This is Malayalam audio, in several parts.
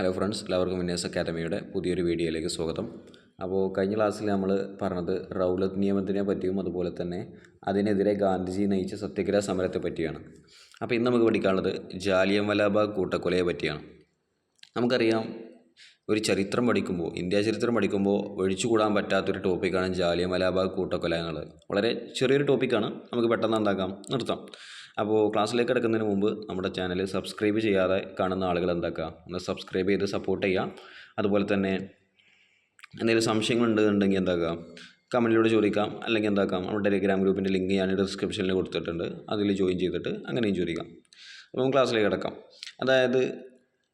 ഹലോ ഫ്രണ്ട്സ് എല്ലാവർക്കും വിന്യാസ് അക്കാദമിയുടെ പുതിയൊരു വീഡിയോയിലേക്ക് സ്വാഗതം. അപ്പോൾ കഴിഞ്ഞ ക്ലാസ്സിൽ നമ്മൾ പറഞ്ഞത് റൗലത്ത് നിയമത്തിനെ പറ്റിയും അതുപോലെ തന്നെ അതിനെതിരെ ഗാന്ധിജി നയിച്ച സത്യഗ്രഹ സമരത്തെ പറ്റിയാണ്. അപ്പോൾ ഇന്ന് നമുക്ക് പഠിക്കാനുള്ളത് ജാലിയൻ വലാബാഗ് കൂട്ടക്കൊലയെ പറ്റിയാണ്. നമുക്കറിയാം ഒരു ചരിത്രം പഠിക്കുമ്പോൾ ഇന്ത്യ ചരിത്രം പഠിക്കുമ്പോൾ ഒഴിച്ചുകൂടാൻ പറ്റാത്തൊരു ടോപ്പിക്കാണ് ജാലിയൻ വലാബാഗ് കൂട്ടക്കൊല എന്നുള്ളത്. വളരെ ചെറിയൊരു ടോപ്പിക്കാണ് നമുക്ക് പെട്ടെന്ന് എന്താക്കാം നിർത്താം. അപ്പോൾ ക്ലാസ്സിലേക്ക് കിടക്കുന്നതിന് മുമ്പ് നമ്മുടെ ചാനൽ സബ്സ്ക്രൈബ് ചെയ്യാതെ കാണുന്ന ആളുകൾ എന്താക്കുക ഒന്ന് സബ്സ്ക്രൈബ് ചെയ്ത് സപ്പോർട്ട് ചെയ്യാം. അതുപോലെ തന്നെ എന്തെങ്കിലും സംശയങ്ങൾ ഉണ്ടെന്നുണ്ടെങ്കിൽ എന്താക്കുക കമന്റിലൂടെ ചോദിക്കാം. അല്ലെങ്കിൽ എന്താക്കാം? നമ്മുടെ ടെലിഗ്രാം ഗ്രൂപ്പിന്റെ ലിങ്ക് ഞാൻ ഡിസ്ക്രിപ്ഷനിൽ കൊടുത്തിട്ടുണ്ട്. അതിൽ ജോയിൻ ചെയ്തിട്ട് അങ്ങനെയും ചോദിക്കാം. നമുക്ക് ക്ലാസ്സിലേക്ക് കിടക്കാം. അതായത്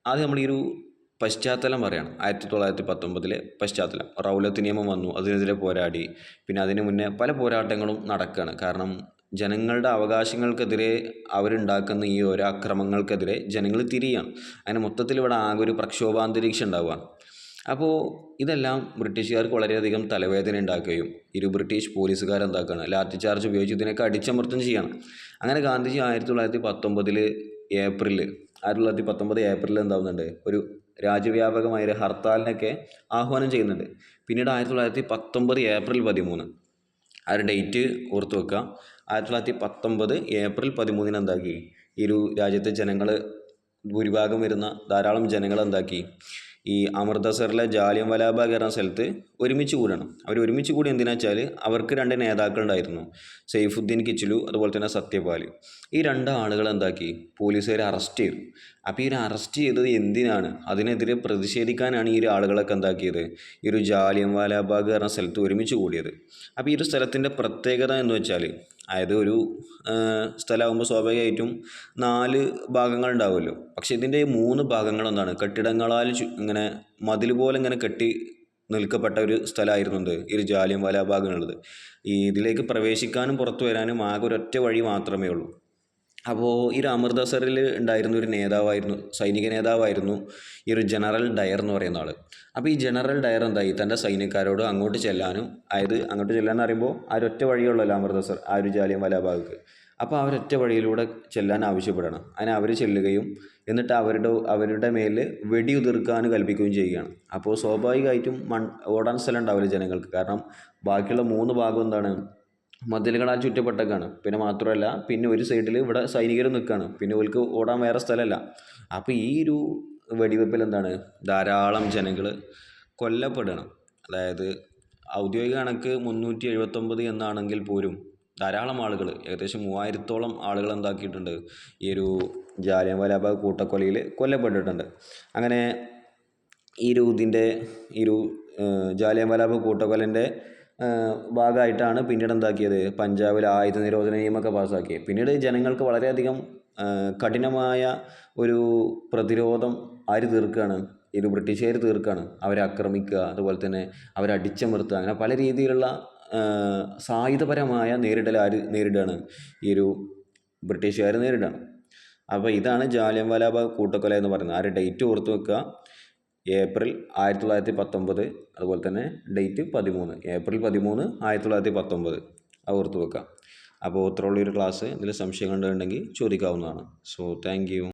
ആദ്യം നമ്മൾ ഈ ഒരു പശ്ചാത്തലം പറയണം. ആയിരത്തി തൊള്ളായിരത്തി പത്തൊമ്പതിലെ പശ്ചാത്തലം. റൗലത്ത് നിയമം വന്നു. അതിനെതിരെ പോരാടി. പിന്നെ അതിന് മുന്നേ പല പോരാട്ടങ്ങളും നടക്കുകയാണ് കാരണം ജനങ്ങളുടെ അവകാശങ്ങൾക്കെതിരെ അവരുണ്ടാക്കുന്ന ഈ ഓരോ അക്രമങ്ങൾക്കെതിരെ ജനങ്ങൾ തിരിയാണ്. അങ്ങനെ മൊത്തത്തിൽ ഇവിടെ ആകെ ഒരു പ്രക്ഷോഭാന്തരീക്ഷം ഉണ്ടാവുകയാണ്. അപ്പോൾ ഇതെല്ലാം ബ്രിട്ടീഷുകാർക്ക് വളരെയധികം തലവേദന ഉണ്ടാക്കുകയും ഇരു ബ്രിട്ടീഷ് പോലീസുകാർ എന്താക്കുകയാണ് ലാത്തി ചാർജ് ഉപയോഗിച്ച് ഇതിനൊക്കെ അടിച്ചമർത്തം ചെയ്യണം. അങ്ങനെ ഗാന്ധിജി ആയിരത്തി തൊള്ളായിരത്തി പത്തൊമ്പതിൽ ഏപ്രിൽ ആയിരത്തി തൊള്ളായിരത്തി പത്തൊമ്പത് ഏപ്രിലിൽ എന്താവുന്നുണ്ട്? ഒരു രാജ്യവ്യാപകമായ ഒരു ഹർത്താലിനൊക്കെ ആഹ്വാനം ചെയ്യുന്നുണ്ട്. പിന്നീട് ആയിരത്തി തൊള്ളായിരത്തി പത്തൊമ്പത് ഏപ്രിൽ പതിമൂന്ന് ആ ഒരു ഡേറ്റ് ഓർത്ത് വെക്കുക. ആയിരത്തി തൊള്ളായിരത്തി പത്തൊമ്പത് ഏപ്രിൽ പതിമൂന്നിന് എന്താക്കി? ഒരു രാജ്യത്തെ ജനങ്ങൾ ഭൂരിഭാഗം വരുന്ന ധാരാളം ജനങ്ങൾ എന്താക്കി? ഈ അമൃതസറിലെ ജാലിയം വലാബാഗ് എന്ന സ്ഥലത്ത് ഒരുമിച്ച് കൂടണം. അവർ ഒരുമിച്ച് കൂടി എന്തിനാ വെച്ചാൽ അവർക്ക് രണ്ട് നേതാക്കളുണ്ടായിരുന്നു. സൈഫുദ്ദീൻ കിച്ചിലു അതുപോലെ തന്നെ സത്യപാൽ ഈ രണ്ട് ആളുകൾ എന്താക്കി? പോലീസുകാർ അറസ്റ്റ് ചെയ്തു. അപ്പോൾ ഒരു അറസ്റ്റ് ചെയ്തത് എന്തിനാണ്? അതിനെതിരെ പ്രതിഷേധിക്കാനാണ് ഈ ഒരു ആളുകളൊക്കെ എന്താക്കിയത്? ഈ ഒരു ജാലിയം വാലാബാഗ് എന്ന സ്ഥലത്ത് ഒരുമിച്ച് കൂടിയത്. അപ്പോൾ ഈ ഒരു സ്ഥലത്തിന്റെ പ്രത്യേകത എന്ന് വെച്ചാൽ അതായത് ഒരു സ്ഥലമാകുമ്പോൾ സ്വാഭാവികമായിട്ടും നാല് ഭാഗങ്ങൾ ഉണ്ടാവുമല്ലോ. പക്ഷേ ഇതിന്റെ മൂന്ന് ഭാഗങ്ങൾ എന്താണ് കെട്ടിടങ്ങളാൽ ഇങ്ങനെ മതിൽ പോലെ ഇങ്ങനെ കെട്ടി നിൽക്കപ്പെട്ട ഒരു സ്ഥലമായിരുന്നു എന്ത് ഈ ഒരു ജാലിയൻ വാലാബാഗ് എന്നുള്ളത് ഈ ഇതിലേക്ക് പ്രവേശിക്കാനും പുറത്തു വരാനും ആകെ ഒരൊറ്റ വഴി മാത്രമേ ഉള്ളൂ. അപ്പോൾ ഈ ഒരു അമൃതസറിൽ ഉണ്ടായിരുന്ന ഒരു നേതാവായിരുന്നു സൈനിക നേതാവായിരുന്നു ഈ ഒരു ജനറൽ ഡയർ എന്ന് പറയുന്ന ആൾ അപ്പോൾ ഈ ജനറൽ ഡയർ എന്തായി? തന്റെ സൈനികരോട് അങ്ങോട്ട് ചെല്ലാനും അതായത് അങ്ങോട്ട് ചെല്ലാൻ പറയുമ്പോൾ ആ ഒരൊറ്റ വഴിയുള്ളല്ലോ അമൃതസർ ആ ഒരു ജാലിയൻ വാലാബാഗ് അപ്പോൾ ആ ഒരൊറ്റ വഴിയിലൂടെ ചെല്ലാൻ ആവശ്യപ്പെടണം. അതിന് അവർ ചെല്ലുകയും എന്നിട്ട് അവരുടെ അവരുടെ മേൽ വെടിയുതിർക്കാൻ കൽപ്പിക്കുകയും ചെയ്യുകയാണ്. അപ്പോൾ സ്വാഭാവികമായിട്ടും മൺ ഓടാൻ സ്ഥലം ഉണ്ടാവില്ല ജനങ്ങൾക്ക്. കാരണം ബാക്കിയുള്ള മൂന്ന് ഭാഗം എന്താണ്? മതിലുകളാൽ ചുറ്റപ്പെട്ടൊക്കെയാണ്. പിന്നെ മാത്രമല്ല പിന്നെ ഒരു സൈഡിൽ ഇവിടെ സൈനികർ നിൽക്കുകയാണ്. പിന്നെ ഓൽക്ക് ഓടാൻ വേറെ സ്ഥലമല്ല. അപ്പോൾ ഈ ഒരു വെടിവെപ്പിൽ എന്താണ്? ധാരാളം ജനങ്ങൾ കൊല്ലപ്പെടണം. അതായത് ഔദ്യോഗിക കണക്ക് മുന്നൂറ്റി എഴുപത്തൊമ്പത് എന്നാണെങ്കിൽ പോലും ധാരാളം ആളുകൾ ഏകദേശം മൂവായിരത്തോളം ആളുകൾ എന്താക്കിയിട്ടുണ്ട്. ഈ ഒരു ജാലിയൻവാലാബാഗ് കൂട്ടക്കൊലയിൽ കൊല്ലപ്പെട്ടിട്ടുണ്ട്. അങ്ങനെ ഈ ഒരു ഇതിന്റെ ഈ ഒരു ജാലിയൻവാലാബാഗ് കൂട്ടക്കൊലന്റെ ഭാഗമായിട്ടാണ് പിന്നീട് എന്താക്കിയത്? പഞ്ചാബിൽ ആയുധ നിരോധന നിയമമൊക്കെ പാസ്സാക്കിയത് പിന്നീട് ജനങ്ങൾക്ക് വളരെയധികം കഠിനമായ ഒരു പ്രതിരോധം ആര് തീർക്കുകയാണ് ഇത് ബ്രിട്ടീഷുകാർ തീർക്കുകയാണ് അവരെ ആക്രമിക്കുക അതുപോലെ തന്നെ അവരെ അടിച്ചമർത്തുക അങ്ങനെ പല രീതിയിലുള്ള സായുധപരമായ നേരിടൽ ആര് നേരിടുകയാണ്? ഈ ഒരു ബ്രിട്ടീഷുകാർ നേരിടുകയാണ്. അപ്പോൾ ഇതാണ് ജാലിയൻവാലാബാഗ് കൂട്ടക്കൊല എന്ന് പറയുന്നത്. ആ ഒരു ഡേറ്റ് ഓർത്ത് വെക്കുക. ഏപ്രിൽ ആയിരത്തി തൊള്ളായിരത്തി പത്തൊമ്പത് അതുപോലെ തന്നെ ഡേറ്റ് പതിമൂന്ന്. ഏപ്രിൽ പതിമൂന്ന് ആയിരത്തി തൊള്ളായിരത്തി പത്തൊമ്പത് അത് ഓർത്ത് വെക്കുക. അപ്പോൾ ഇത്രയുള്ള ഒരു ക്ലാസ്. എന്തെങ്കിലും സംശയങ്ങൾ ഉണ്ടെങ്കിൽ ചോദിക്കാവുന്നതാണ്. So thank you.